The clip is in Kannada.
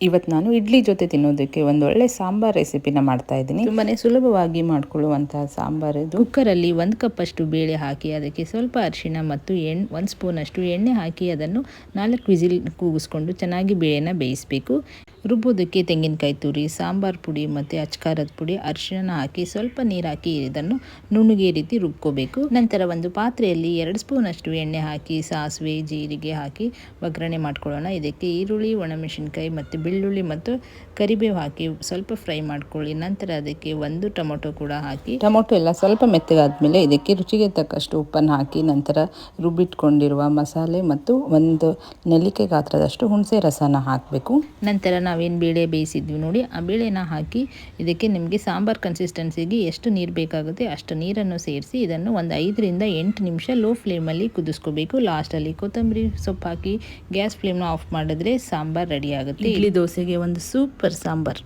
ಇವತ್ತು ನಾನು ಇಡ್ಲಿ ಜೊತೆ ತಿನ್ನೋದಕ್ಕೆ ಒಂದು ಒಳ್ಳೆ ಸಾಂಬಾರ್ ರೆಸಿಪಿನ ಮಾಡ್ತಾ ಇದ್ದೀನಿ. ತುಂಬಾ ಸುಲಭವಾಗಿ ಮಾಡ್ಕೊಳ್ಳುವಂತಹ ಸಾಂಬಾರ್ ಇದು. ಕುಕ್ಕರಲ್ಲಿ ಒಂದು ಕಪ್ ಅಷ್ಟು ಬೇಳೆ ಹಾಕಿ ಅದಕ್ಕೆ ಸ್ವಲ್ಪ ಅರಿಶಿಣ ಮತ್ತು ಎಣ್ಣೆ ಒಂದು ಸ್ಪೂನ್ ಅಷ್ಟು ಎಣ್ಣೆ ಹಾಕಿ ಅದನ್ನು ನಾಲ್ಕು ವಿಸಿಲ್ ಕೂಗಿಸ್ಕೊಂಡು ಚೆನ್ನಾಗಿ ಬೇಳೆನ ಬೇಯಿಸಬೇಕು. ರುಬ್ಬೋದಕ್ಕೆ ತೆಂಗಿನಕಾಯಿ ತುರಿ ಸಾಂಬಾರು ಪುಡಿ ಮತ್ತು ಅಚ್ಕಾರದ ಪುಡಿ ಅರಿಶಿಣ ಹಾಕಿ ಸ್ವಲ್ಪ ನೀರು ಹಾಕಿ ಇದನ್ನು ನುಣ್ಣಗೆ ರೀತಿ ರುಬ್ಕೋಬೇಕು. ನಂತರ ಒಂದು ಪಾತ್ರೆಯಲ್ಲಿ ಎರಡು ಸ್ಪೂನಷ್ಟು ಎಣ್ಣೆ ಹಾಕಿ ಸಾಸಿವೆ ಜೀರಿಗೆ ಹಾಕಿ ಒಗ್ಗರಣೆ ಮಾಡ್ಕೊಳ್ಳೋಣ. ಇದಕ್ಕೆ ಈರುಳ್ಳಿ ಒಣಮೆಣಸಿನ್ಕಾಯಿ ಮತ್ತು ಬೆಳ್ಳುಳ್ಳಿ ಮತ್ತು ಕರಿಬೇವು ಹಾಕಿ ಸ್ವಲ್ಪ ಫ್ರೈ ಮಾಡ್ಕೊಳ್ಳಿ. ನಂತರ ಅದಕ್ಕೆ ಒಂದು ಟೊಮೊಟೊ ಕೂಡ ಹಾಕಿ. ಟೊಮೊಟೊ ಎಲ್ಲ ಸ್ವಲ್ಪ ಮೆತ್ತಗಾದ್ಮೇಲೆ ಇದಕ್ಕೆ ರುಚಿಗೆ ತಕ್ಕಷ್ಟು ಉಪ್ಪನ್ನು ಹಾಕಿ ನಂತರ ರುಬ್ಬಿಟ್ಕೊಂಡಿರುವ ಮಸಾಲೆ ಮತ್ತು ಒಂದು ನೆಲ್ಲಿಕೆ ಗಾತ್ರದಷ್ಟು ಹುಣಸೆ ರಸನ ಹಾಕಬೇಕು. ನಂತರ ನಾವೇನು ಬೇಳೆ ಬೇಯಿಸಿದ್ವಿ ನೋಡಿ, ಆ ಬೇಳೆನ ಹಾಕಿ ಇದಕ್ಕೆ ನಿಮಗೆ ಸಾಂಬಾರ್ ಕನ್ಸಿಸ್ಟೆನ್ಸಿಗೆ ಎಷ್ಟು ನೀರು ಬೇಕಾಗುತ್ತೆ ಅಷ್ಟು ನೀರನ್ನು ಸೇರಿಸಿ ಇದನ್ನು ಒಂದು ಐದರಿಂದ ಎಂಟು ನಿಮಿಷ ಲೋ ಫ್ಲೇಮಲ್ಲಿ ಕುದಿಸ್ಕೋಬೇಕು. ಲಾಸ್ಟಲ್ಲಿ ಕೊತ್ತಂಬರಿ ಸೊಪ್ಪು ಹಾಕಿ ಗ್ಯಾಸ್ ಫ್ಲೇಮ್ನ ಆಫ್ ಮಾಡಿದ್ರೆ ಸಾಂಬಾರ್ ರೆಡಿ ಆಗುತ್ತೆ. ಇಡ್ಲಿ ದೋಸೆಗೆ ಒಂದು ಸೂಪರ್ ಸಾಂಬಾರ್.